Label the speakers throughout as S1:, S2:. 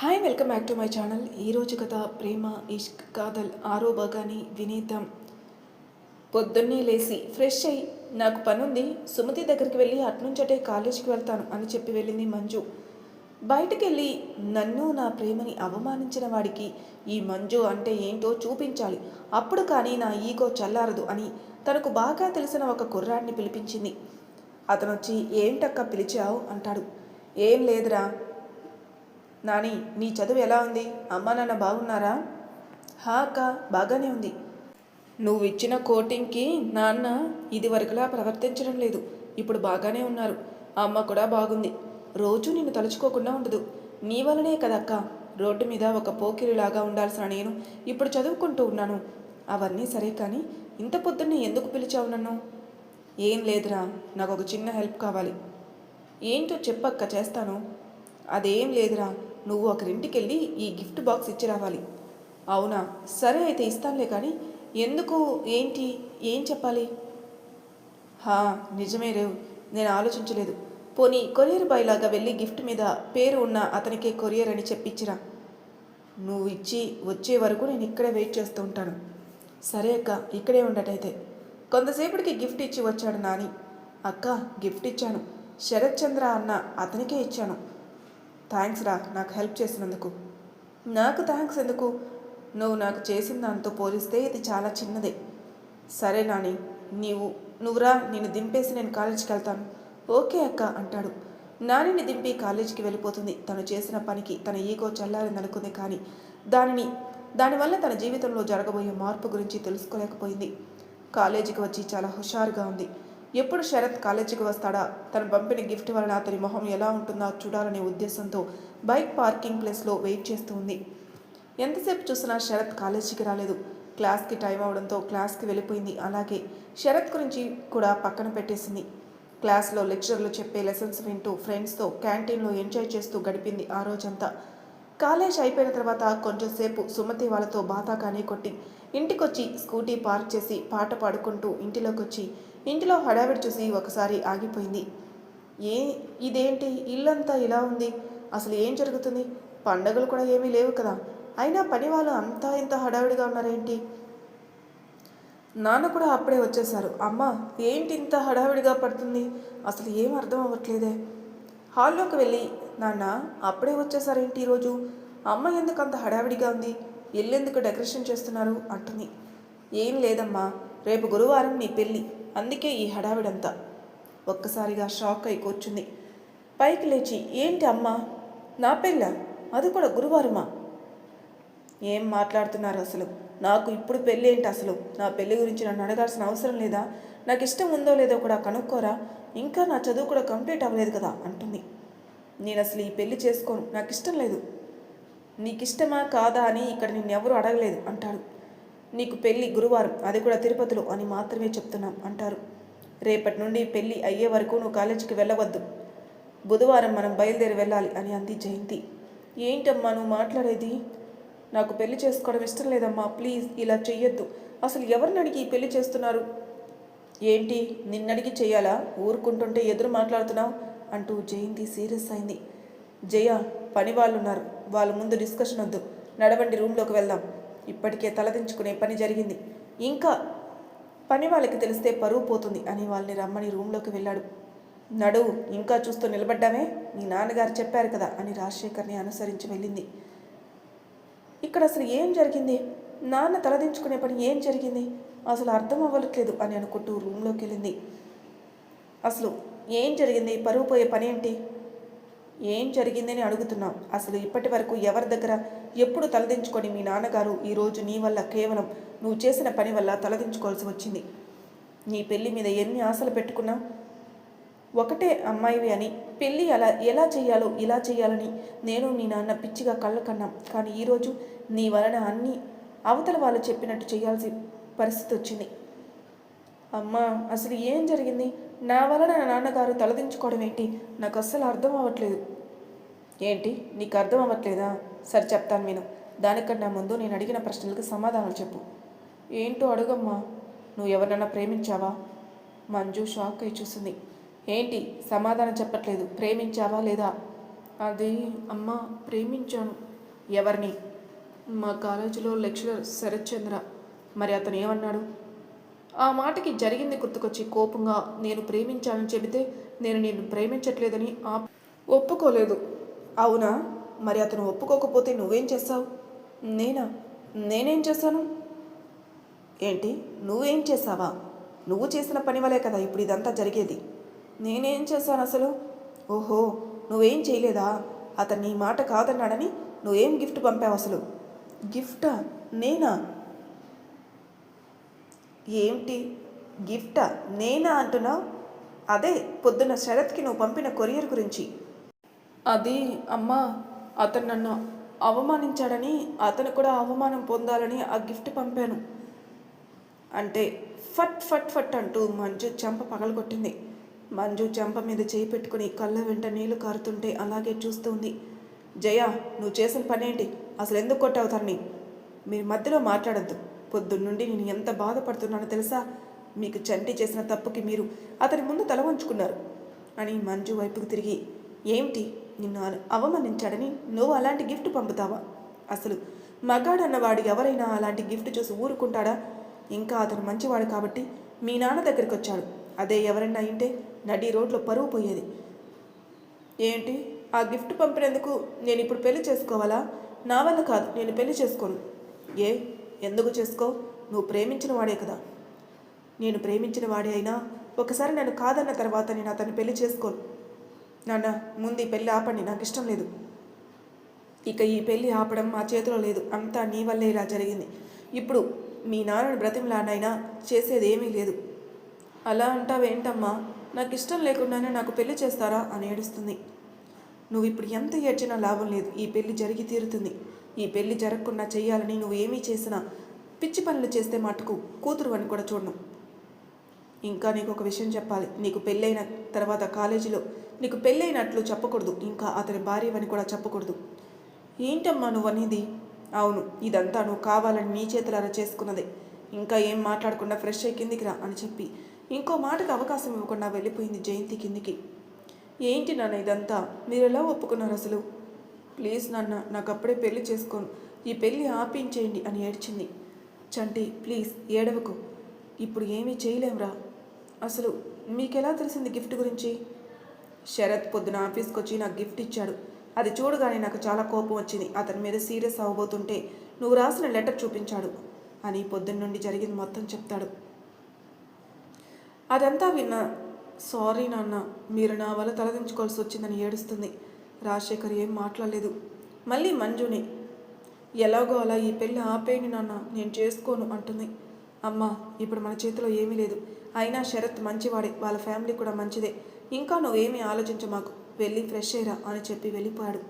S1: Hi welcome back to my channel. ఈరోజు కథ ప్రేమ ఇష్క్ కాదల్ ఆరో భాగాన్ని వినీతం. పొద్దున్నే లేచి ఫ్రెష్ అయ్యి నాకు పనుంది సుమతి దగ్గరికి వెళ్ళి అట్నుంచటే కాలేజీకి వెళ్తాను అని చెప్పి వెళ్ళింది మంజు. బయటికి వెళ్ళి నన్ను నా ప్రేమని అవమానించిన వాడికి ఈ మంజు అంటే ఏంటో చూపించాలి. అప్పుడు కానీ నా ఈగో చల్లారదు అని తనకు బాగా తెలిసిన ఒక కుర్రాడిని పిలిపించింది. అతను వచ్చి ఏంటక్క పిలిచావు? అంటాడు. ఏం లేదురా నాని నీ చదువు ఎలా ఉంది? అమ్మా నాన్న బాగున్నారా? హా అక్క బాగానే ఉంది. నువ్వు ఇచ్చిన కోటింగ్కి నాన్న ఇదివరకులా ప్రవర్తించడం లేదు. ఇప్పుడు బాగానే ఉన్నారు. అమ్మ కూడా బాగుంది. రోజు నిన్ను తలుచుకోకుండా ఉండదు. నీ వలనే కదక్క. రోడ్డు మీద ఒక పోకిరిలాగా ఉండాల్సిన నేను ఇప్పుడు చదువుకుంటూ ఉన్నాను. అవన్నీ సరే కానీ ఇంత పొద్దున్నే ఎందుకు పిలిచావు నన్ను? ఏం లేదురా. నాకు ఒక చిన్న హెల్ప్ కావాలి. ఏంటో చెప్పక్క చేస్తాను. అదేం లేదురా. నువ్వు ఒకరింటికి వెళ్ళి ఈ గిఫ్ట్ బాక్స్ ఇచ్చి రావాలి. అవునా? సరే అయితే ఇస్తానులే కానీ ఎందుకు? ఏంటి? ఏం చెప్పాలి? హా నిజమే రేవు. నేను ఆలోచించలేదు. పోనీ కొరియర్ బాయ్ లాగా వెళ్ళి గిఫ్ట్ మీద పేరు ఉన్న అతనికే కొరియర్ అని చెప్పించిరా నువ్వు ఇచ్చి వచ్చే వరకు నేను ఇక్కడే వెయిట్ చేస్తూ ఉంటాను. సరే అక్క ఇక్కడే ఉండటైతే. కొంతసేపటికి గిఫ్ట్ ఇచ్చి వచ్చాడు నాని. అక్క గిఫ్ట్ ఇచ్చాను. శరత్ చంద్ర అన్న అతనికే ఇచ్చాను. థ్యాంక్స్ రా నాకు హెల్ప్ చేసినందుకు. నాకు థ్యాంక్స్ ఎందుకు? నువ్వు నాకు చేసిన దాంతో పోలిస్తే ఇది చాలా చిన్నదే. సరే నాని నీవు నువ్వురా నేను దింపేసి నేను కాలేజీకి వెళ్తాను. ఓకే అక్క అంటాడు. నానిని దింపి కాలేజీకి వెళ్ళిపోతుంది. తను చేసిన పనికి తన ఈగో చల్లారిందనుకుంది కానీ దానిని దానివల్ల తన జీవితంలో జరగబోయే మార్పు గురించి తెలుసుకోలేకపోయింది. కాలేజీకి వచ్చి చాలా హుషారుగా ఉంది. ఎప్పుడు శరత్ కాలేజీకి వస్తాడా? తను పంపిన గిఫ్ట్ వలన అతని మొహం ఎలా ఉంటుందో చూడాలనే ఉద్దేశంతో బైక్ పార్కింగ్ ప్లేస్లో వెయిట్ చేస్తూ ఉంది. ఎంతసేపు చూసినా శరత్ కాలేజీకి రాలేదు. క్లాస్కి టైం అవడంతో క్లాస్కి వెళ్ళిపోయింది. అలాగే శరత్ గురించి కూడా పక్కన పెట్టేసింది. క్లాస్లో లెక్చర్లు చెప్పే లెసన్స్ వింటూ ఫ్రెండ్స్తో క్యాంటీన్లో ఎంజాయ్ చేస్తూ గడిపింది ఆ రోజంతా. కాలేజ్ అయిపోయిన తర్వాత కొంచెంసేపు సుమతి వాళ్ళతో బాతాకాని కొట్టి ఇంటికొచ్చి స్కూటీ పార్క్ చేసి పాట పాడుకుంటూ ఇంటిలోకి వచ్చి ఇంటిలో హడావిడి చూసి ఒకసారి ఆగిపోయింది. ఏ ఇదేంటి? ఇల్లంతా ఇలా ఉంది. అసలు ఏం జరుగుతుంది? పండగలు కూడా ఏమీ లేవు కదా. అయినా పని వాళ్ళు అంతా ఇంత హడావిడిగా ఉన్నారేంటి? నాన్న కూడా అప్పుడే వచ్చేశారు. అమ్మ ఏంటి ఇంత హడావిడిగా పడుతుంది? అసలు ఏం అర్థం అవ్వట్లేదే. హాల్లోకి వెళ్ళి నాన్న అప్పుడే వచ్చేసారేంటి ఈరోజు? అమ్మ ఎందుకు అంత హడావిడిగా ఉంది? ఎల్లెందుకు డెకరేషన్ చేస్తున్నారు? అంటుంది. ఏం లేదమ్మా రేపు గురువారం నీ పెళ్ళి. అందుకే ఈ హడావిడంతా. ఒక్కసారిగా షాక్ అయి కూర్చుంది. పైకి లేచి ఏంటి అమ్మా నా పెళ్ళ? అది కూడా గురువారమా? ఏం మాట్లాడుతున్నారు అసలు? నాకు ఇప్పుడు పెళ్ళి ఏంటి అసలు? నా పెళ్ళి గురించి నన్ను అడగాల్సిన అవసరం లేదా? నాకు ఇష్టం ఉందో లేదో కూడా కనుక్కోరా? ఇంకా నా చదువు కూడా కంప్లీట్ అవ్వలేదు కదా అంటుంది. నేను అసలు ఈ పెళ్ళి చేసుకోను. నాకు ఇష్టం లేదు. నీకు ఇష్టమా కాదా అని ఇక్కడ నిన్నెవరూ అడగలేదు అంటాడు. నీకు పెళ్ళి గురువారం అది కూడా తిరుపతిలో అని మాత్రమే చెప్తున్నాం అంటారు. రేపటి నుండి పెళ్ళి అయ్యే వరకు నువ్వు కాలేజీకి వెళ్ళవద్దు. బుధవారం మనం బయలుదేరి వెళ్ళాలి అని అంది జయంతి. ఏంటమ్మా నువ్వు మాట్లాడేది? నాకు పెళ్ళి చేసుకోవడం ఇష్టం లేదమ్మా ప్లీజ్ ఇలా చెయ్యొద్దు. అసలు ఎవరిని అడిగి పెళ్ళి చేస్తున్నారు? ఏంటి నిన్నడిగి చేయాలా ఊరుకుంటుంటే ఎదురు మాట్లాడుతున్నావు? అంటూ జయంతి సీరియస్ అయింది. జయ పని వాళ్ళు ఉన్నారు వాళ్ళ ముందు డిస్కషన్ వద్దు. నడవండి రూమ్లోకి వెళ్దాం. ఇప్పటికే తలదించుకునే పని జరిగింది. ఇంకా పని వాళ్ళకి తెలిస్తే పరువు పోతుంది అని వాళ్ళని రమ్మని రూమ్లోకి వెళ్ళాడు. నడువు ఇంకా చూస్తూ నిలబడ్డామే మీ నాన్నగారు చెప్పారు కదా అని రాజశేఖర్ని అనుసరించి వెళ్ళింది. ఇక్కడ అసలు ఏం జరిగింది? నాన్న తలదించుకునే పని ఏం జరిగింది? అసలు అర్థం అవ్వట్లేదు అని అనుకుంటూ రూమ్లోకి వెళ్ళింది. అసలు ఏం జరిగింది? పరువు పోయే పని ఏంటి? ఏం జరిగిందని అడుగుతున్నాం. అసలు ఇప్పటి వరకు ఎవరి దగ్గర ఎప్పుడు తలదించుకొని మీ నాన్నగారు ఈరోజు నీ వల్ల కేవలం నువ్వు చేసిన పని వల్ల తలదించుకోవాల్సి వచ్చింది? నీ పెళ్ళి మీద ఎన్ని ఆశలు పెట్టుకున్నా? ఒకటే అమ్మాయివి అని పెళ్ళి అలా ఎలా చేయాలో ఇలా చేయాలని నేను నీ నాన్న పిచ్చిగా కళ్ళ కన్నాం. కానీ ఈరోజు నీ వలన అన్ని అవతల వాళ్ళు చెప్పినట్టు చేయాల్సి పరిస్థితి వచ్చింది. అమ్మా అసలు ఏం జరిగింది? నా వలన నా నాన్నగారు తలదించుకోవడం ఏంటి? నాకు అస్సలు అర్థం అవ్వట్లేదు. ఏంటి? నీకు అర్థం అవ్వట్లేదా? సరే చెప్తాను నేను దానికన్నా ముందు నేను అడిగిన ప్రశ్నలకు సమాధానాలు చెప్పు. ఏంటో అడుగమ్మా. నువ్వు ఎవరినైనా ప్రేమించావా? మంజు షాక్ అయి చూసింది. ఏంటి? సమాధానం చెప్పట్లేదు. ప్రేమించావా లేదా? అది అమ్మ ప్రేమించాను. ఎవరిని? మా కాలేజీలో లెక్చరర్ శరత్ చంద్ర. మరి అతను ఏమన్నాడు? ఆ మాటకి జరిగింది గుర్తుకొచ్చి కోపంగా నేను ప్రేమించానని చెబితే నేను నేను ప్రేమించట్లేదని ఆ ఒప్పుకోలేదు. అవునా? మరి అతను ఒప్పుకోకపోతే నువ్వేం చేస్తావు? నేనా? నేనేం చేశాను ఏంటి? నువ్వేం చేసావా నువ్వు చేసిన పని వలే కదా ఇప్పుడు ఇదంతా జరిగేది. నేనేం చేశాను అసలు? ఓహో నువ్వేం చేయలేదా? అతను నీ మాట కాదన్నాడని నువ్వేం గిఫ్ట్ పంపావు అసలు? గిఫ్టా? నేనా? ఏంటి గిఫ్టా? నేనా అంటున్నావు అదే పొద్దున్న శరత్కి నువ్వు పంపిన కొరియర్ గురించి. అది అమ్మా అతను నన్ను అవమానించాడని అతను కూడా అవమానం పొందాలని ఆ గిఫ్ట్ పంపాను. అంటే ఫట్ ఫట్ ఫట్ అంటూ మంజు చెంప పగలగొట్టింది. మంజు చెంప మీద చేయి పెట్టుకుని కళ్ళ వెంట నీళ్ళు కారుతుంటే అలాగే చూస్తుంది. జయ నువ్వు చేసిన పనేంటి? అసలు ఎందుకు కొట్టావు తనని? మీరు మధ్యలో మాట్లాడద్దు. పొద్దున్నుండి నేను ఎంత బాధపడుతున్నానో తెలుసా? మీకు చంటి చేసిన తప్పుకి మీరు అతని ముందు తల వంచుకున్నారు. అని మంజు వైపుకు తిరిగి ఏమిటి? నిన్ను అవమానించాడని నువ్వు అలాంటి గిఫ్ట్ పంపుతావా? అసలు మగాడన్నవాడు ఎవరైనా అలాంటి గిఫ్ట్ చూసి ఊరుకుంటాడా? ఇంకా అతను మంచివాడు కాబట్టి మీ నాన్న దగ్గరికి వచ్చాడు అదే ఎవరైనా అయింటే నడి రోడ్లో పరువు పోయేది. ఏంటి? ఆ గిఫ్ట్ పంపినందుకు నేను ఇప్పుడు పెళ్ళి చేసుకోవాలా? నా వల్ల కాదు నేను పెళ్ళి చేసుకోను. ఏ? ఎందుకు చేసుకో? నువ్వు ప్రేమించిన వాడే కదా. నేను ప్రేమించిన వాడే అయినా ఒకసారి నన్ను కాదన్న తర్వాత నేను అతన్ని పెళ్ళి చేసుకోను. నాన్న ముందు ఈ పెళ్ళి ఆపండి నాకు ఇష్టం లేదు. ఇక ఈ పెళ్ళి ఆపడం మా చేతిలో లేదు. అంతా నీ వల్లే ఇలా జరిగింది. ఇప్పుడు మీ నాన్నని బ్రతిమలాడైనా చేసేది ఏమీ లేదు. అలా అంటావేంటమ్మా? నాకు ఇష్టం లేకుండానే నాకు పెళ్ళి చేస్తారా? అని ఏడుస్తుంది. నువ్వు ఇప్పుడు ఎంత ఏడ్చినా లాభం లేదు. ఈ పెళ్ళి జరిగి తీరుతుంది. ఈ పెళ్ళి జరగకుండా చెయ్యాలని నువ్వు ఏమీ చేసినా పిచ్చి పనులు చేస్తే మటుకు కూతురు అని కూడా చూడను. ఇంకా నీకు ఒక విషయం చెప్పాలి. నీకు పెళ్ళైన తర్వాత కాలేజీలో నీకు పెళ్ళైనట్లు చెప్పకూడదు. ఇంకా అతని భార్యవని కూడా చెప్పకూడదు. ఏంటమ్మా నువ్వు అనేది అవును ఇదంతా నువ్వు కావాలని నీ చేతులారా చేసుకున్నదే. ఇంకా ఏం మాట్లాడకుండా ఫ్రెష్ అయ్యి కిందికి రా అని చెప్పి ఇంకో మాటకు అవకాశం ఇవ్వకుండా వెళ్ళిపోయింది జయంతి కిందికి. ఏంటి నాన్న ఇదంతా? మీరు ఎలా ఒప్పుకున్నారు అసలు? ప్లీజ్ నాన్న నాకు అప్పుడే పెళ్ళి చేసుకోను. ఈ పెళ్ళి ఆపించేయండి అని ఏడ్చింది. చంటి ప్లీజ్ ఏడవకు. ఇప్పుడు ఏమీ చేయలేంరా. అసలు మీకెలా తెలిసింది గిఫ్ట్ గురించి? శరత్ పొద్దున ఆఫీస్కి వచ్చి నాకు గిఫ్ట్ ఇచ్చాడు. అది చూడగానే నాకు చాలా కోపం వచ్చింది. అతని మీద సీరియస్ అవ్వబోతుంటే నువ్వు రాసిన లెటర్ చూపించాడు అని పొద్దున్న నుండి జరిగింది మొత్తం చెప్తాడు. అదంతా విన్నా సారీ నాన్న మీరు నా వల్ల తలదించుకోవాల్సి వచ్చిందని ఏడుస్తుంది. రాజశేఖర్ ఏం మాట్లాడలేదు. మళ్ళీ మంజుని ఎలాగో అలా ఈ పెళ్ళి ఆపేయండి నాన్న నేను చేసుకోను అంటుంది. అమ్మ ఇప్పుడు మన చేతిలో ఏమీ లేదు. అయినా శరత్ మంచివాడే వాళ్ళ ఫ్యామిలీ కూడా మంచిదే. ఇంకా నువ్వేమీ ఆలోచించ మాకు. వెళ్ళి ఫ్రెష్ అయ్యరా అని చెప్పి వెళ్ళిపోయాడు.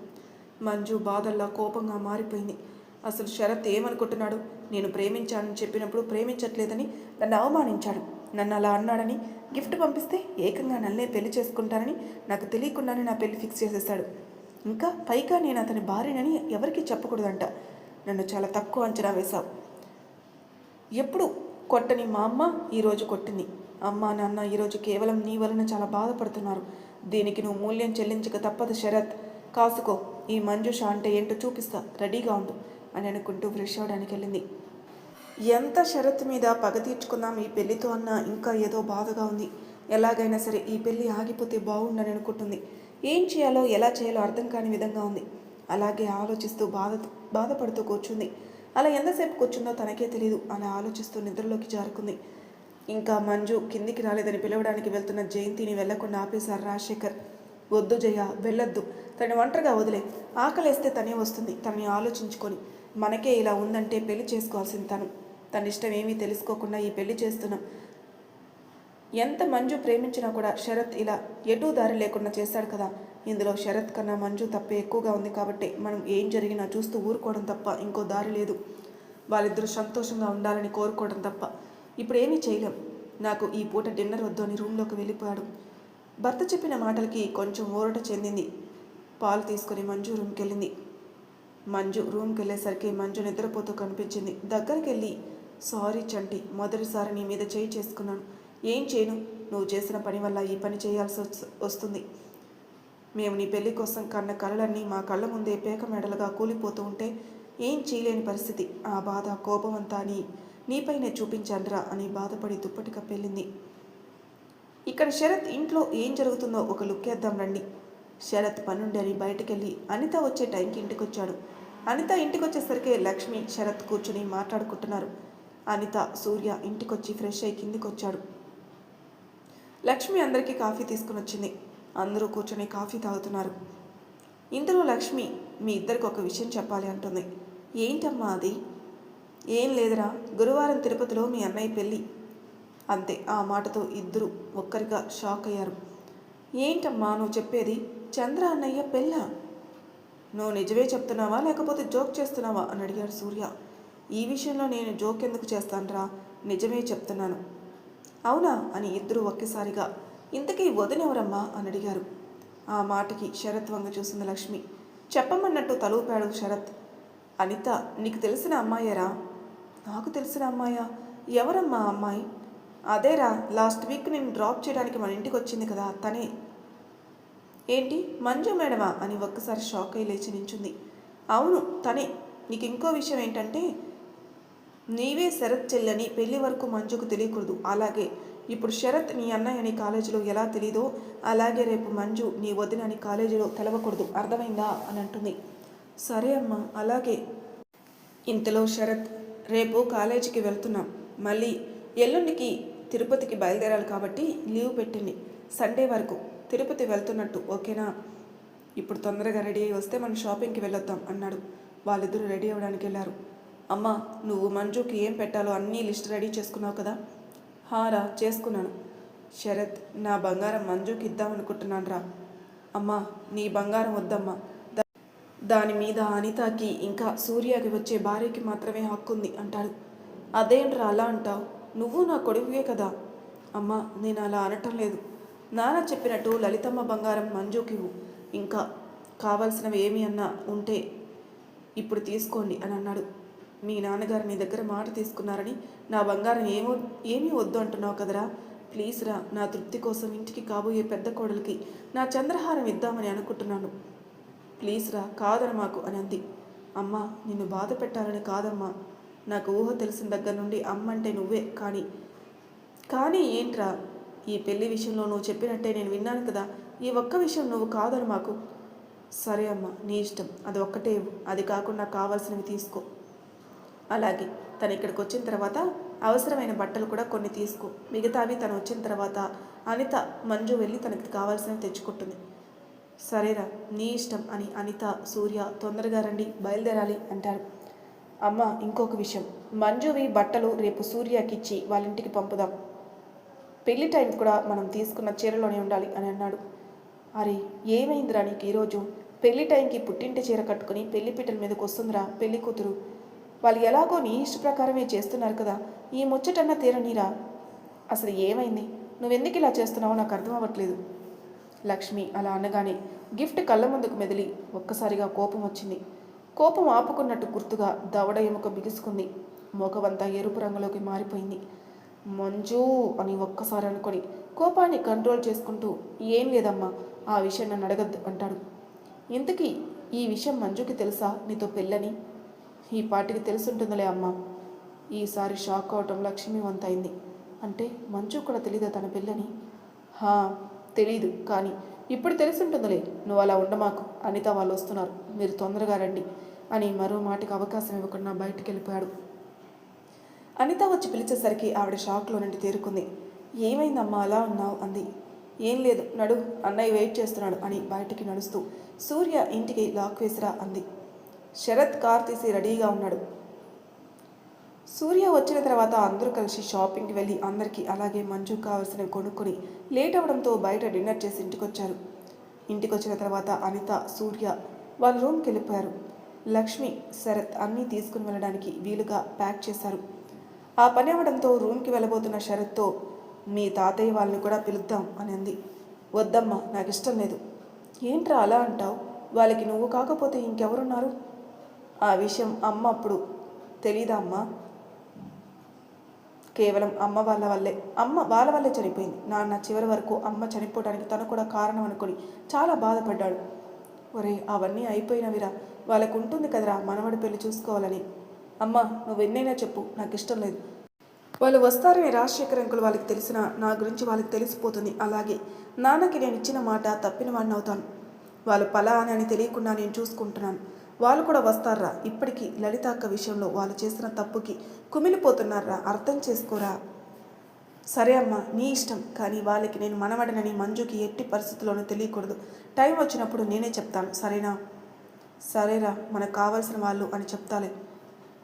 S1: మంజు బాధల్లా కోపంగా మారిపోయింది. అసలు శరత్ ఏమనుకుంటున్నాడు? నేను ప్రేమించానని చెప్పినప్పుడు ప్రేమించట్లేదని నన్ను అవమానించాడు. నన్ను అలా అన్నాడని గిఫ్ట్ పంపిస్తే ఏకంగా నన్నే పెళ్ళి చేసుకుంటానని నాకు తెలియకుండానే నా పెళ్ళి ఫిక్స్ చేసేసాడు ఇంకా పైగా నేను అతని భార్యనని ఎవరికీ చెప్పకూడదంట. నన్ను చాలా తక్కువ అంచనా వేశావు. ఎప్పుడు కొట్టని మా అమ్మ ఈరోజు కొట్టింది. అమ్మ నాన్న ఈరోజు కేవలం నీ వలన చాలా బాధపడుతున్నారు. దీనికి నువ్వు మూల్యం చెల్లించక తప్పదు శరత్. కాసుకో ఈ మంజుష అంటే ఏంటో చూపిస్తా రెడీగా ఉండు అని అనుకుంటూ ఫ్రెష్ అవడానికి వెళ్ళింది. ఎంత షరత్ మీద పగ తీర్చుకుందాం ఈ పెళ్ళితో అన్న ఇంకా ఏదో బాధగా ఉంది. ఎలాగైనా సరే ఈ పెళ్ళి ఆగిపోతే బాగుండని అనుకుంటుంది. ఏం చేయాలో ఎలా చేయాలో అర్థం కాని విధంగా ఉంది. అలాగే ఆలోచిస్తూ బాధ బాధపడుతూ కూర్చుంది. అలా ఎంతసేపు కూర్చుందో తనకే తెలియదు అలా ఆలోచిస్తూ నిద్రలోకి జారుకుంది. ఇంకా మంజు కిందికి రాలేదని పిలవడానికి వెళ్తున్న జయంతిని వెళ్ళకుండా ఆపేశారు రాజశేఖర్. వద్దు జయ వెళ్ళొద్దు. తను ఒంటరిగా వదిలే. ఆకలేస్తే తనే వస్తుంది. తనని ఆలోచించుకొని మనకే ఇలా ఉందంటే పెళ్ళి చేసుకోవాల్సింది తను. తన ఇష్టం ఏమీ తెలుసుకోకుండా ఈ పెళ్ళి చేస్తున్నాం. ఎంత మంజు ప్రేమించినా కూడా శరత్ ఇలా ఎటూ దారి లేకుండా చేశాడు కదా. ఇందులో శరత్ కన్నా మంజు తప్పే ఎక్కువగా ఉంది కాబట్టి మనం ఏం జరిగినా చూస్తూ ఊరుకోవడం తప్ప ఇంకో దారి లేదు. వాళ్ళిద్దరూ సంతోషంగా ఉండాలని కోరుకోవడం తప్ప ఇప్పుడు ఏమీ చేయలేం. నాకు ఈ పూట డిన్నర్ వద్దు అని రూమ్లోకి వెళ్ళిపోయాడు. భర్త చెప్పిన మాటలకి కొంచెం ఊరట చెందింది. పాలు తీసుకుని మంజు రూమ్కి వెళ్ళింది మంజు రూమ్కి వెళ్ళేసరికి మంజు నిద్రపోతూ కనిపించింది. దగ్గరికి వెళ్ళి సారీ చంటి మొదటిసారి నీ మీద చేయి చేసుకున్నాను. ఏం చేయను? నువ్వు చేసిన పని వల్ల ఈ పని చేయాల్సి వస్- వస్తుంది. మేము నీ పెళ్ళి కోసం కన్న కలలన్నీ మా కళ్ళ ముందే పేక మెడలుగా కూలిపోతూ ఉంటే ఏం చేయలేని పరిస్థితి. ఆ బాధ కోపం అంతా నీ నీపైనే చూపించానురా అని బాధపడి దుప్పటి కప్పెళ్ళింది. ఇక్కడ శరత్ ఇంట్లో ఏం జరుగుతుందో ఒక లుక్ వేద్దాం రండి. శరత్ పనుండి అని బయటకెళ్ళి అనిత వచ్చే టైంకి ఇంటికొచ్చాడు. అనిత ఇంటికొచ్చేసరికి లక్ష్మి శరత్ కూర్చుని మాట్లాడుకుంటున్నారు. అనిత సూర్య ఇంటికొచ్చి ఫ్రెష్ అయి కిందికి వచ్చాడు లక్ష్మి అందరికీ కాఫీ తీసుకుని వచ్చింది అందరూ కూర్చొని కాఫీ తాగుతున్నారు. ఇంతలో లక్ష్మి మీ ఇద్దరికి ఒక విషయం చెప్పాలి అంటుంది. ఏంటమ్మా అది? ఏం లేదురా. గురువారం తిరుపతిలో మీ అన్నయ్య పెళ్ళి. అంతే ఆ మాటతో ఇద్దరు ఒక్కరిగా షాక్ అయ్యారు. ఏంటమ్మా నువ్వు చెప్పేది? చంద్ర అన్నయ్య పెళ్ళా? నువ్వు నిజమే చెప్తున్నావా? లేకపోతే జోక్ చేస్తున్నావా? అని అడిగాడు సూర్య. ఈ విషయంలో నేను జోక్ ఎందుకు చేస్తానురా? నిజమే చెప్తున్నాను. అవునా? అని ఇద్దరు ఒక్కసారిగా ఇంతకీ వదినెవరమ్మా అని అడిగారు. ఆ మాటకి శరత్ వంగ చూసింది లక్ష్మి. చెప్పమన్నట్టు తలూపాడు శరత్. అనిత నీకు తెలిసిన అమ్మాయేరా? నాకు తెలిసిన అమ్మాయా? ఎవరమ్మా అమ్మాయి? అదేరా లాస్ట్ వీక్ నేను డ్రాప్ చేయడానికి మన ఇంటికి వచ్చింది కదా తనే. ఏంటి? మంజు మేడమా? అని ఒక్కసారి షాక్ అయి లేచి నించుంది. అవును తనే. నీకు ఇంకో విషయం ఏంటంటే నీవే శరత్ చెల్లని పెళ్ళి వరకు మంజుకు తెలియకూడదు. అలాగే ఇప్పుడు శరత్ నీ అన్నయ్య నీ కాలేజీలో ఎలా తెలీదో అలాగే రేపు మంజు నీ వదిన నీ కాలేజీలో తెలవకూడదు. అర్థమైందా? అని అంటుంది. సరే అమ్మా అలాగే. ఇంతలో శరత్ రేపు కాలేజీకి వెళ్తున్నాం. మళ్ళీ ఎల్లుండికి తిరుపతికి బయలుదేరాలి కాబట్టి లీవ్ పెట్టింది. సండే వరకు తిరుపతి వెళ్తున్నట్టు ఓకేనా? ఇప్పుడు తొందరగా రెడీ అయ్యి వస్తే మనం షాపింగ్కి వెళ్ళొద్దాం అన్నాడు. వాళ్ళిద్దరూ రెడీ అవ్వడానికి వెళ్ళారు. అమ్మా నువ్వు మంజుకి ఏం పెట్టాలో అన్నీ లిస్ట్ రెడీ చేసుకున్నావు కదా? హారా చేసుకున్నాను. శరత్ నా బంగారం మంజుకి ఇద్దామనుకుంటున్నాను రా అమ్మా నీ బంగారం వద్దమ్మా. దాని మీద అనితకి ఇంకా సూర్యకి వచ్చే భార్యకి మాత్రమే హక్కుంది అంటాడు. అదేంట్రా అలా అంటావు? నువ్వు నా కొడుకువే కదా. అమ్మా నేను అలా అనటం లేదు. నాన్న చెప్పినట్టు లలితమ్మ బంగారం మంజుకి ఇంకా కావాల్సినవి ఏమి అన్నా ఉంటే ఇప్పుడు తీసుకోండి అని అన్నాడు. మీ నాన్నగారు నీ దగ్గర మాట తీసుకున్నారని నా బంగారం ఏమో ఏమీ వద్దు అంటున్నావు కదరా. ప్లీజ్ రా నా తృప్తి కోసం ఇంటికి కాబోయే పెద్ద కోడలికి నా చంద్రహారం ఇద్దామని అనుకుంటున్నాను. ప్లీజ్ రా కాదని మాకు అని అంది. అమ్మా నిన్ను బాధ పెట్టాలని కాదమ్మా. నాకు ఊహ తెలిసిన దగ్గర నుండి అమ్మ అంటే నువ్వే కానీ కానీ ఏంట్రా? ఈ పెళ్ళి విషయంలో నువ్వు చెప్పినట్టే నేను విన్నాను కదా. ఈ ఒక్క విషయం నువ్వు కాదని మాకు. సరే అమ్మా నీ ఇష్టం. అది ఒక్కటే అది కాకుండా కావాల్సినవి తీసుకో. అలాగే తను ఇక్కడికి వచ్చిన తర్వాత అవసరమైన బట్టలు కూడా కొన్ని తీసుకో. మిగతావి తను వచ్చిన తర్వాత అనిత మంజు వెళ్ళి తనకి కావాల్సినవి తెచ్చుకుంటుంది. సరేరా నీ ఇష్టం అని అనిత సూర్య తొందరగా రండి బయలుదేరాలి అంటారు. అమ్మ ఇంకొక విషయం. మంజువి బట్టలు రేపు సూర్యకిచ్చి వాళ్ళ ఇంటికి పంపుదాం. పెళ్ళి టైం కూడా మనం తీసుకున్న చీరలోనే ఉండాలి అని అన్నాడు. అరే ఏమైందిరా నీకు ఈరోజు పెళ్ళి టైంకి పుట్టింటి చీర కట్టుకుని పెళ్ళి పీటల మీదకి వస్తుందిరా పెళ్ళి కూతురు. వాళ్ళు ఎలాగో నీ ఇష్ట ప్రకారమే చేస్తున్నారు కదా ఈ ముచ్చటన్నా తీరనీరా? అసలు ఏమైంది? నువ్వెందుకు ఇలా చేస్తున్నావో నాకు అర్థం అవ్వట్లేదు. లక్ష్మి అలా అనగానే గిఫ్ట్ కళ్ళ ముందుకు మెదిలి ఒక్కసారిగా కోపం వచ్చింది. కోపం ఆపుకున్నట్టు గుర్తుగా దవడ ఎముక బిగుసుకుంది. మొగవంతా ఎరుపు రంగులోకి మారిపోయింది. మంజు అని ఒక్కసారి అనుకొని కోపాన్ని కంట్రోల్ చేసుకుంటూ ఏం లేదమ్మా ఆ విషయం నన్ను అడగద్దు అంటాడు. ఇంతకీ ఈ విషయం మంజుకి తెలుసా? నీతో పెళ్ళని? ఈ పాటికి తెలుసుంటుందిలే అమ్మా. ఈసారి షాక్ అవటం లక్ష్మి వంతైంది అంటే మంచు కూడా తెలీదా తన పిల్లని? హా తెలీదు కానీ ఇప్పుడు తెలుసుంటుందిలే. నువ్వు అలా ఉండమాకు. అనిత వాళ్ళు వస్తున్నారు. మీరు తొందరగా రండి అని మరో మాటకి అవకాశం ఇవ్వకుండా బయటికి వెళ్ళిపోయాడు అనిత వచ్చి పిలిచేసరికి ఆవిడ షాక్లో నుండి తేరుకుంది. ఏమైందమ్మా అలా ఉన్నావు అంది. ఏం లేదు నడు అన్నయ్య వెయిట్ చేస్తున్నాడు అని బయటికి నడుస్తూ సూర్య ఇంటికి లాక్ వేసిరా అంది. శరత్ కార్ తీసి రెడీగా ఉన్నాడు. సూర్య వచ్చిన తర్వాత అందరూ కలిసి షాపింగ్కి వెళ్ళి అందరికీ అలాగే మంజు కావాల్సినవి కొనుక్కొని లేట్ అవడంతో బయట డిన్నర్ చేసి ఇంటికొచ్చారు. ఇంటికి వచ్చిన తర్వాత అనిత సూర్య వాళ్ళ రూమ్కి వెళ్ళిపోయారు. లక్ష్మి శరత్ అన్నీ తీసుకుని వెళ్ళడానికి వీలుగా ప్యాక్ చేశారు. ఆ పని అవ్వడంతో రూమ్కి వెళ్ళబోతున్న శరత్తో మీ తాతయ్య వాళ్ళని కూడా పిలుద్దాం అని అంది. వద్దమ్మా నాకు ఇష్టం లేదు. ఏంట్రా అలా అంటావు? వాళ్ళకి నువ్వు కాకపోతే ఇంకెవరున్నారు? ఆ విషయం అమ్మ అప్పుడు తెలీదా అమ్మా? కేవలం అమ్మ వాళ్ళ వల్లే. అమ్మ వాళ్ళ వల్లే చనిపోయింది. నాన్న చివరి వరకు అమ్మ చనిపోవడానికి తను కూడా కారణం అనుకుని చాలా బాధపడ్డాడు. ఒరే అవన్నీ అయిపోయినవిరా. వాళ్ళకు ఉంటుంది కదరా మనవడి పెళ్ళి చూసుకోవాలని. అమ్మ నువ్వు ఎన్నైనా చెప్పు. నాకు ఇష్టం లేదు. వాళ్ళు వస్తారని రాజశేఖర్ అంకులు వాళ్ళకి తెలిసిన నా గురించి వాళ్ళకి తెలిసిపోతుంది. అలాగే నాన్నకి నేను ఇచ్చిన మాట తప్పిన వాడిని అవుతాను వాళ్ళు పలా అని అని తెలియకుండా నేను చూసుకుంటున్నాను. వాళ్ళు కూడా వస్తారా? ఇప్పటికీ లలిత అక్క విషయంలో వాళ్ళు చేసిన తప్పుకి కుమిలిపోతున్నారా? అర్థం చేసుకోరా? సరే అమ్మా నీ ఇష్టం. కానీ వాళ్ళకి నేను మనవడనని మంజుకి ఎట్టి పరిస్థితుల్లోనూ తెలియకూడదు. టైం వచ్చినప్పుడు నేనే చెప్తాను. సరేనా? సరేరా మనకు కావాల్సిన వాళ్ళు అని చెప్తాలే.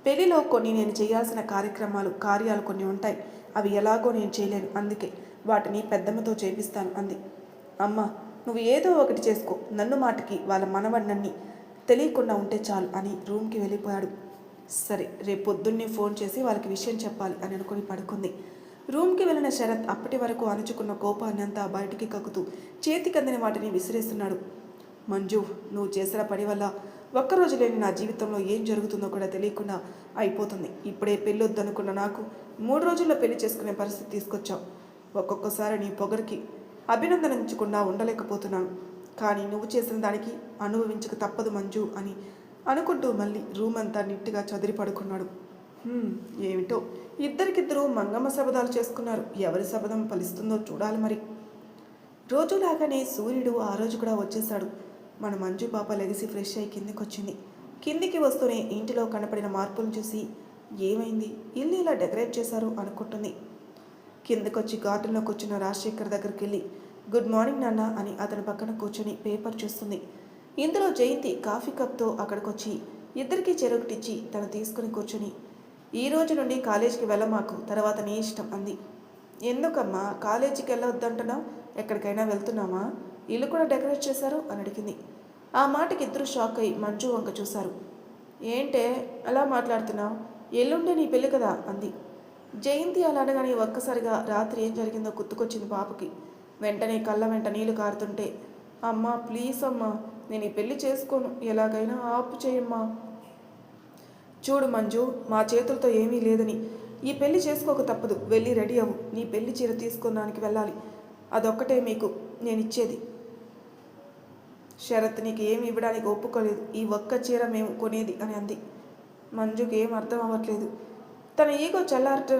S1: పెళ్ళిలో కొన్ని నేను చేయాల్సిన కార్యక్రమాలు కార్యాలు కొన్ని ఉంటాయి. అవి ఎలాగో నేను చేయలేను. అందుకే వాటిని పెద్దమ్మతో చేపిస్తాను అంది. అమ్మ నువ్వు ఏదో ఒకటి చేసుకో. నన్ను మాటకి వాళ్ళ మనవడినన్ని తెలియకుండా ఉంటే చాలు అని రూమ్కి వెళ్ళిపోయాడు. సరే రేపు పొద్దున్నే ఫోన్ చేసి వాళ్ళకి విషయం చెప్పాలి అని అనుకుని పడుకుంది. రూమ్కి వెళ్ళిన శరత్ అప్పటి వరకు అణుచుకున్న కోపాన్ని అంతా బయటికి కక్కుతూ చేతికందని వాటిని విసిరేస్తున్నాడు. మంజు నువ్వు చేసిన పని వల్ల ఒక్కరోజు లేని నా జీవితంలో ఏం జరుగుతుందో కూడా తెలియకుండా అయిపోతుంది. ఇప్పుడే పెళ్ళొద్దనుకున్న నాకు మూడు రోజుల్లో పెళ్ళి చేసుకునే పరిస్థితి తీసుకొచ్చావు. ఒక్కొక్కసారి నీ పొగరికి అభినందనించకుండా ఉండలేకపోతున్నాను. కానీ నువ్వు చేసిన దానికి అనుభవించక తప్పదు మంజు అని అనుకుంటూ మళ్ళీ రూమ్ అంతా నీట్గా చదిరి పడుకున్నాడు. ఏమిటో? ఇద్దరికిద్దరూ మంగమ్మ శబదాలు చేసుకున్నారు. ఎవరి శబదం ఫలిస్తుందో చూడాలి మరి. రోజులాగానే సూర్యుడు ఆ రోజు కూడా వచ్చేశాడు. మన మంజు పాప లెగిసి ఫ్రెష్ అయి కిందికి వచ్చింది కిందికి వస్తూనే ఇంటిలో కనపడిన మార్పులను చూసి ఏమైంది? ఇల్లు ఇలా డెకరేట్ చేశారు అనుకుంటుంది. కిందకొచ్చి గార్డెన్లో కూర్చున్న రాజశేఖర్ దగ్గరికి వెళ్ళి గుడ్ మార్నింగ్ నాన్న అని అతని పక్కన కూర్చొని పేపర్ చూస్తుంది. ఇందులో జయంతి కాఫీ కప్తో అక్కడికొచ్చి ఇద్దరికీ చెరొకటిచ్చి తను తీసుకుని కూర్చొని ఈ రోజు నుండి కాలేజీకి వెళ్ళమాకు తర్వాత నీ ఇష్టం అంది. ఎందుకమ్మా కాలేజీకి వెళ్ళొద్దంటున్నావు? ఎక్కడికైనా వెళ్తున్నామా ఇల్లు కూడా డెకరేట్ చేశారు? అని అడిగింది. ఆ మాటకి ఇద్దరు షాక్ అయి మంజు వంక చూశారు. ఏంటే అలా మాట్లాడుతున్నావు? ఎల్లుండే నీ పెళ్ళి కదా? అంది. జయంతి అలా అనగానే ఒక్కసారిగా రాత్రి ఏం జరిగిందో గుర్తుకొచ్చింది పాపకి వెంటనే కళ్ళ వెంట నీళ్ళు కారుతుంటే అమ్మా ప్లీజ్ అమ్మా నేను ఈ పెళ్ళి చేసుకోను. ఎలాగైనా ఆపు చేయమ్మా. చూడు మంజు మా చేతులతో ఏమీ లేదని. ఈ పెళ్ళి చేసుకోక తప్పదు. వెళ్ళి రెడీ అవ్వు. నీ పెళ్ళి చీర తీసుకున్నానికి వెళ్ళాలి. అదొక్కటే మీకు. నేను ఇచ్చేది. శరత్ నీకు ఏమి ఇవ్వడానికి ఒప్పుకోలేదు. ఈ ఒక్క చీర మేము కొనేది అని అంది. మంజుకి ఏం అర్థం అవ్వట్లేదు. తన ఈగో చల్లారట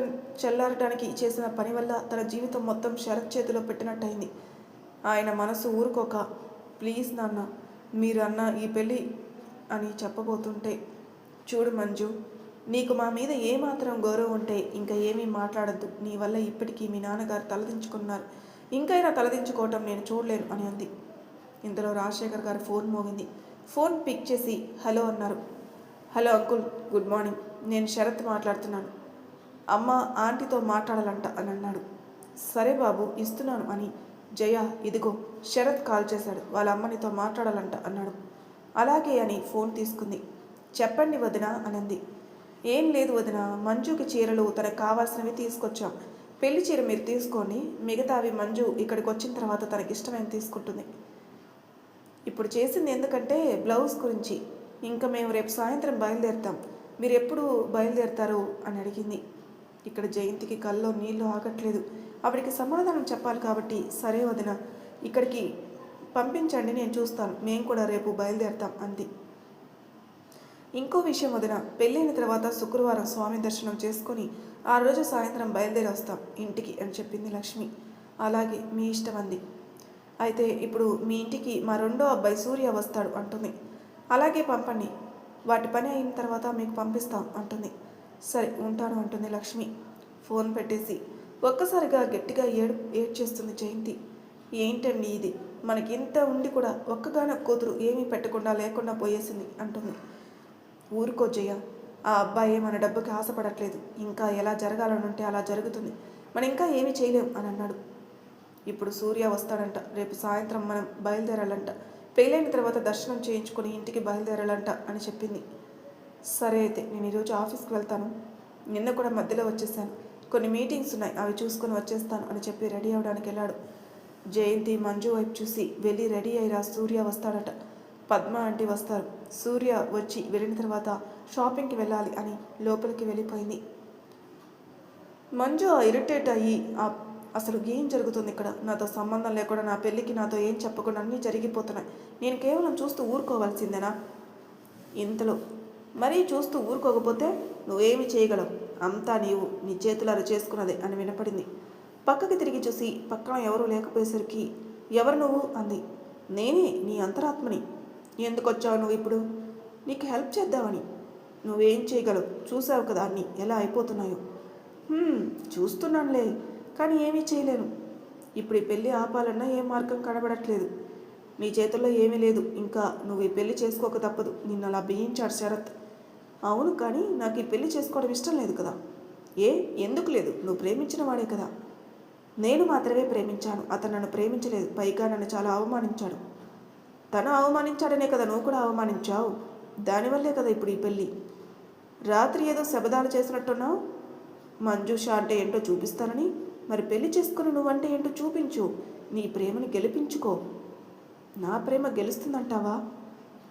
S1: చల్లారటానికి చేసిన పని వల్ల తన జీవితం మొత్తం శరత్ చేతిలో పెట్టినట్టయింది. ఆయన మనసు ఊరుకోక ప్లీజ్ నాన్న మీరు అన్న ఈ పెళ్ళి అని చెప్పబోతుంటే చూడు మంజు నీకు మా మీద ఏమాత్రం గౌరవం ఉంటే ఇంకా ఏమీ మాట్లాడద్దు. నీ వల్ల ఇప్పటికీ మీ నాన్నగారు తలదించుకున్నారు. ఇంకైనా తలదించుకోవటం నేను చూడలేను అని అంది. ఇంతలో రాజశేఖర్ గారు ఫోన్ మోగింది. ఫోన్ పిక్ చేసి హలో అన్నారు. Hello uncle good morning. నేను శరత్ మాట్లాడుతున్నాను. అమ్మ ఆంటీతో మాట్లాడాలంట అని అన్నాడు. సరే బాబు ఇస్తున్నాను అని జయ ఇదిగో శరత్ కాల్ చేశాడు. వాళ్ళ అమ్మనితో మాట్లాడాలంట అన్నాడు. అలాగే అని ఫోన్ తీసుకుంది. చెప్పండి వదిన అనంది. ఏం లేదు వదిన మంజుకి చీరలు తనకు కావాల్సినవి తీసుకొచ్చాం. పెళ్ళి చీర మీరు తీసుకోండి మిగతావి మంజు ఇక్కడికి వచ్చిన తర్వాత తనకి ఇష్టమైన తీసుకుంటుంది. ఇప్పుడు చేసింది ఎందుకంటే బ్లౌజ్ గురించి. ఇంకా మేము రేపు సాయంత్రం బయలుదేరుతాం. మీరు ఎప్పుడు బయలుదేరుతారు? అని అడిగింది. ఇక్కడ జయంతికి కల్లో నీళ్ళు ఆగట్లేదు. ఆవిడికి సమాధానం చెప్పాలి కాబట్టి సరే వదిన ఇక్కడికి పంపించండి నేను చూస్తాను. మేము కూడా రేపు బయలుదేరుతాం అంది. ఇంకో విషయం వదిన పెళ్ళైన తర్వాత శుక్రవారం స్వామి దర్శనం చేసుకొని ఆ రోజు సాయంత్రం బయలుదేరి వస్తాం ఇంటికి అని చెప్పింది లక్ష్మి. అలాగే మీ ఇష్టం అంది. అయితే ఇప్పుడు మీ ఇంటికి మా రెండో అబ్బాయి సూర్య వస్తాడు అంటుంది. అలాగే పంపండి వాటి పని అయిన తర్వాత మీకు పంపిస్తాం అంటుంది. సరే ఉంటాను అంటుంది లక్ష్మి. ఫోన్ పెట్టేసి ఒక్కసారిగా గట్టిగా ఏడు ఏడ్చేస్తుంది జయంతి. ఏంటండి ఇది? మనకి ఇంత ఉండి కూడా ఒక్కగానొక్క కూతురు ఏమీ పెట్టకుండా లేకుండా పోయేసింది అంటుంది. ఊరుకో జయ ఆ అబ్బాయి మన డబ్బుకి ఆశపడట్లేదు. ఇంకా ఎలా జరగాలని ఉంటే అలా జరుగుతుంది. మనం ఇంకా ఏమీ చేయలేం అని అన్నాడు ఇప్పుడు సూర్య వస్తాడంట. రేపు సాయంత్రం మనం బయలుదేరాలంట. పెళ్ళైన తర్వాత దర్శనం చేయించుకొని ఇంటికి బయలుదేరాలంట అని చెప్పింది. సరే అయితే నేను ఈరోజు ఆఫీస్కి వెళ్తాను. నిన్న కూడా మధ్యలో వచ్చేసాను. కొన్ని మీటింగ్స్ ఉన్నాయి అవి చూసుకొని వచ్చేస్తాను అని చెప్పి రెడీ అవ్వడానికి వెళ్ళాడు. జయంతి మంజు వైపు చూసి వెళ్ళి రెడీ అయిరా సూర్య వస్తాడట. పద్మ ఆంటీ వస్తారు. సూర్య వచ్చి వెళ్ళిన తర్వాత షాపింగ్కి వెళ్ళాలి అని లోపలికి వెళ్ళిపోయింది. మంజు ఇరిటేట్ అయ్యి ఆ అసలు ఏం జరుగుతుంది ఇక్కడ? నాతో సంబంధం లేకుండా నా పెళ్ళికి నాతో ఏం చెప్పకుండా అన్నీ జరిగిపోతున్నాయి. నేను కేవలం చూస్తూ ఊరుకోవాల్సిందేనా? ఇంతలో మరీ చూస్తూ ఊరుకోకపోతే నువ్వేమి చేయగలవు. అంతా నీవు నీ చేతులారా చేసుకున్నదే అని వినపడింది. పక్కకి తిరిగి చూసి పక్కన ఎవరూ లేకపోయేసరికి ఎవరు నువ్వు? అంది. నేనే నీ అంతరాత్మని. ఎందుకు వచ్చావు నువ్వు ఇప్పుడు? నీకు హెల్ప్ చేద్దామని. నువ్వేం చేయగలవు? చూసావు కదా అన్నీ ఎలా అయిపోతున్నాయో. చూస్తున్నానులే. కానీ ఏమీ చేయలేను. ఇప్పుడు ఈ పెళ్ళి ఆపాలన్నా ఏ మార్గం కనబడట్లేదు. నీ చేతుల్లో ఏమీ లేదు. ఇంకా నువ్వు ఈ పెళ్ళి చేసుకోక తప్పదు. నిన్ను అలా బియించాడు శరత్. అవును కానీ నాకు ఈ పెళ్ళి చేసుకోవడం ఇష్టం లేదు కదా. ఏ? ఎందుకు లేదు? నువ్వు ప్రేమించిన వాడే కదా. నేను మాత్రమే ప్రేమించాను. అతను నన్ను ప్రేమించలేదు. పైగా నన్ను చాలా అవమానించాడు. తను అవమానించాడనే కదా నువ్వు కూడా అవమానించావు. దానివల్లే కదా ఇప్పుడు ఈ పెళ్ళి రాత్రి ఏదో శబదాలు చేసినట్టున్నావు? మంజుష అంటే ఏంటో చూపిస్తానని మరి పెళ్ళి చేసుకుని నువ్వంటే ఏంటో చూపించు. నీ ప్రేమని గెలిపించుకో. నా ప్రేమ గెలుస్తుందంటావా?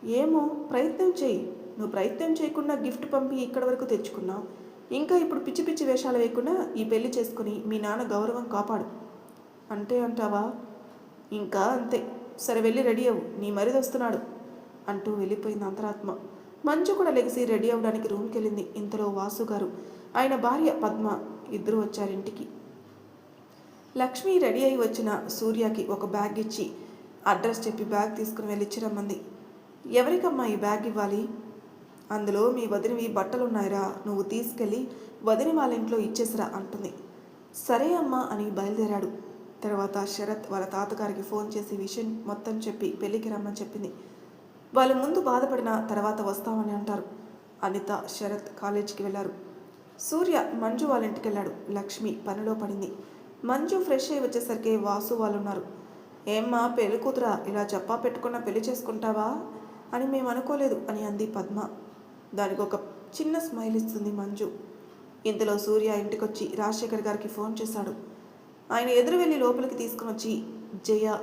S1: ఏమో ప్రయత్నం చేయి. నువ్వు ప్రయత్నం చేయకుండా గిఫ్ట్ పంపి ఇక్కడి వరకు తెచ్చుకున్నావు. ఇంకా ఇప్పుడు పిచ్చి పిచ్చి వేషాలు వేయకుండా ఈ పెళ్ళి చేసుకుని మీ నాన్న గౌరవం కాపాడు. అంటే అంటావా? ఇంకా అంతే. సరే వెళ్ళి రెడీ అవ్వు. నీ మరిది వస్తున్నాడు అంటూ వెళ్ళిపోయింది అంతరాత్మ. మంచు కూడా లెగిసి రెడీ అవ్వడానికి రూమ్కి వెళ్ళింది ఇంతలో వాసు గారు ఆయన భార్య పద్మ. ఇద్దరు వచ్చారింటికి లక్ష్మి రెడీ అయి వచ్చిన సూర్యకి ఒక బ్యాగ్ ఇచ్చి అడ్రస్ చెప్పి బ్యాగ్ తీసుకుని వెళ్ళిచ్చి రమ్మంది ఎవరికమ్మా ఈ బ్యాగ్ ఇవ్వాలి? అందులో మీ వదినవి బట్టలు ఉన్నాయిరా నువ్వు తీసుకెళ్ళి వదిని వాళ్ళ ఇంట్లో ఇచ్చేసిరా అంటుంది. సరే అమ్మా అని బయలుదేరాడు. తర్వాత శరత్ వాళ్ళ తాతగారికి ఫోన్ చేసి విషయం మొత్తం చెప్పి పెళ్ళికి రమ్మని చెప్పింది. వాళ్ళు ముందు బాధపడిన తర్వాత వస్తామని అంటారు. అనిత శరత్ కాలేజీకి వెళ్ళారు సూర్య మంజు వాళ్ళ ఇంటికి వెళ్ళాడు. లక్ష్మి పనిలో పడింది. మంజు ఫ్రెష్ అయ్యి వచ్చేసరికి వాసు వాళ్ళు ఉన్నారు ఏమ్మా పెళ్ళి కూతురా ఇలా చెప్పా పెట్టుకున్న పెళ్ళి చేసుకుంటావా? అని మేము అనుకోలేదు అని అంది పద్మ. దానికి ఒక చిన్న స్మైల్ ఇస్తుంది మంజు. ఇంతలో సూర్య ఇంటికొచ్చి రాజశేఖర్ గారికి ఫోన్ చేశాడు. ఆయన ఎదురు వెళ్ళి లోపలికి తీసుకుని వచ్చి జయ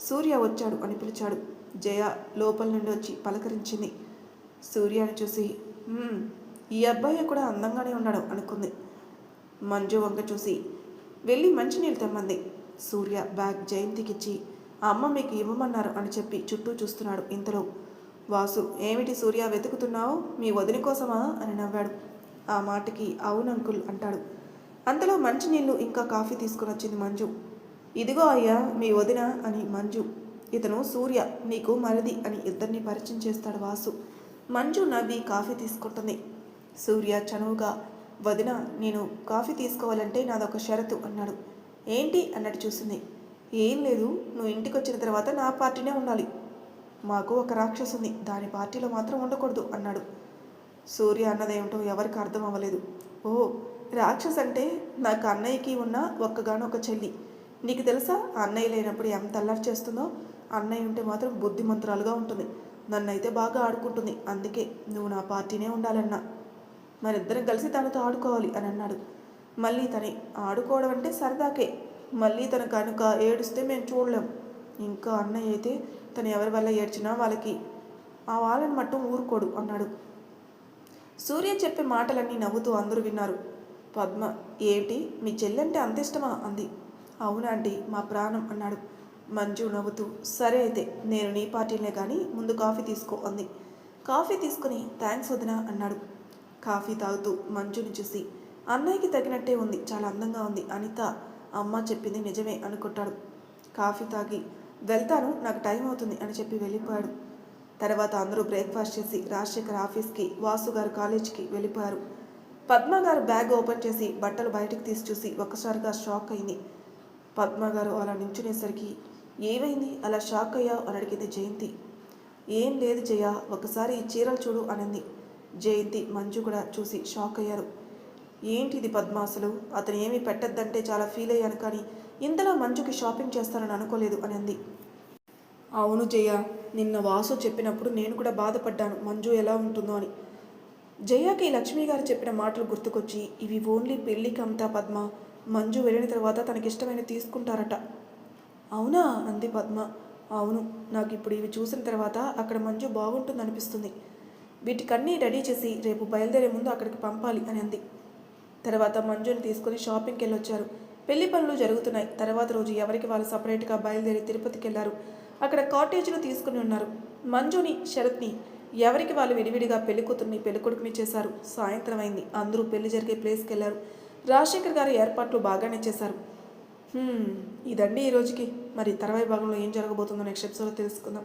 S1: సూర్య వచ్చాడు అని పిలిచాడు. జయ లోపల నుండి వచ్చి పలకరించింది. సూర్యని చూసి ఈ అబ్బాయి కూడా అందంగానే ఉన్నాడు అనుకుంది. మంజు వంక చూసి వెళ్ళి మంచినీళ్ళు తెమ్మంది. సూర్య బ్యాగ్ జయంతికిచ్చి ఆ అమ్మ మీకు ఇవ్వమన్నారు అని చెప్పి చుట్టూ చూస్తున్నాడు ఇంతలో. వాసు ఏమిటి సూర్య వెతుకుతున్నావు? మీ వదిన కోసమా? అని నవ్వాడు. ఆ మాటకి అవునంకుల్ అంటాడు. అంతలో మంచినీళ్ళు ఇంకా కాఫీ తీసుకుని వచ్చింది మంజు. ఇదిగో అయ్యా మీ వదిన అని మంజు. ఇతను సూర్య నీకు మరిది అని ఇద్దరిని పరిచయం చేస్తాడు వాసు. మంజు నవ్వి కాఫీ తీసుకుంటుంది సూర్య చనువుగా వదిన నేను కాఫీ తీసుకోవాలంటే నాదొక షరతు అన్నాడు. ఏంటి? అన్నట్టు చూసింది. ఏం లేదు నువ్వు ఇంటికి వచ్చిన తర్వాత నా పార్టీనే ఉండాలి. మాకు ఒక రాక్షసు ఉంది దాని పార్టీలో మాత్రం ఉండకూడదు అన్నాడు. సూర్య అన్నదేమిటో ఎవరికి అర్థం అవ్వలేదు. ఓ రాక్షస్ అంటే నాకు అన్నయ్యకి ఉన్న ఒక్కగానొక చెల్లి. నీకు తెలుసా అన్నయ్య లేనప్పుడు ఎంత అల్లరి చేస్తుందో? అన్నయ్య ఉంటే మాత్రం బుద్ధిమంతురాలుగా ఉంటుంది. నన్నైతే బాగా ఆడుకుంటుంది. అందుకే నువ్వు నా పార్టీనే ఉండాలన్నా. మరిద్దరం కలిసి తనతో ఆడుకోవాలి అని అన్నాడు. మళ్ళీ తని ఆడుకోవడం అంటే సరదాకే. మళ్ళీ తన కనుక ఏడుస్తే మేము చూడలేం. ఇంకా అన్నయ్య అయితే తను ఎవరి వల్ల ఏడ్చినా వాళ్ళకి ఆ వాళ్ళని మట్టం ఊరుకోడు అన్నాడు. సూర్య చెప్పే మాటలన్నీ నవ్వుతూ అందరూ విన్నారు. పద్మ ఏంటి? మీ చెల్లంటే అంత ఇష్టమా? అంది. అవునాంటీ మా ప్రాణం అన్నాడు. మంజు నవ్వుతూ సరే అయితే నేను నీ పార్టీనే కానీ ముందు కాఫీ తీసుకో అంది. కాఫీ తీసుకుని థ్యాంక్స్ వదినా అన్నాడు. కాఫీ తాగుతూ మంచుని చూసి అన్నయ్యకి తగినట్టే ఉంది చాలా అందంగా ఉంది అనిత అమ్మ చెప్పింది నిజమే అనుకుంటాడు కాఫీ తాగి వెళ్తాను నాకు టైం అవుతుంది అని చెప్పి వెళ్ళిపోయాడు. తర్వాత అందరూ బ్రేక్ఫాస్ట్ చేసి రాజశేఖర్ ఆఫీస్కి వాసు గారు కాలేజీకి వెళ్ళిపోయారు. పద్మ గారు బ్యాగ్ ఓపెన్ చేసి బట్టలు బయటకు తీసి చూసి ఒక్కసారిగా షాక్ అయింది. పద్మ గారు అలా నించునేసరికి ఏమైంది? అలా షాక్ అయ్యావు? అని అడిగింది జయంతి. ఏం లేదు జయ ఒకసారి ఈ చీరలు చూడు అనింది. జయంతి మంజు కూడా చూసి షాక్ అయ్యారు. ఏంటిది పద్మాసులు అసలు? అతను ఏమీ పెట్టద్దంటే చాలా ఫీల్ అయ్యాను కానీ ఇంతలో మంజుకి షాపింగ్ చేస్తానని అనుకోలేదు అని అంది. అవును జయ నిన్న వాసు చెప్పినప్పుడు నేను కూడా బాధపడ్డాను. మంజు ఎలా ఉంటుందో అని. జయకి లక్ష్మి గారు చెప్పిన మాటలు గుర్తుకొచ్చి ఇవి ఓన్లీ పెళ్ళికి అంతా పద్మ. మంజు వెళ్ళిన తర్వాత తనకిష్టమైన తీసుకుంటారట. అవునా? అంది పద్మ. అవును. నాకు ఇప్పుడు ఇవి చూసిన తర్వాత అక్కడ మంజు బాగుంటుంది అనిపిస్తుంది వీటికన్నీ రెడీ చేసి రేపు బయలుదేరే ముందు అక్కడికి పంపాలి అని అంది. తర్వాత మంజుని తీసుకుని షాపింగ్కి వెళ్ళొచ్చారు. పెళ్ళి పనులు జరుగుతున్నాయి. తర్వాత రోజు ఎవరికి వాళ్ళు సపరేట్గా బయలుదేరి తిరుపతికి వెళ్ళారు అక్కడ కాటేజ్ను తీసుకుని ఉన్నారు. మంజుని శరత్ని ఎవరికి వాళ్ళు విడివిడిగా పెళ్ళి కూతుర్ని చేశారు? సాయంత్రం అయింది. అందరూ పెళ్ళి జరిగే ప్లేస్కి వెళ్ళారు. రాజశేఖర్ గారు ఏర్పాట్లు బాగానే చేశారు. ఇదండి ఈ రోజుకి. మరి తర్వాయి భాగంలో ఏం జరగబోతుందో నెక్స్ట్ ఎపిసోడ్లో తెలుసుకుందాం.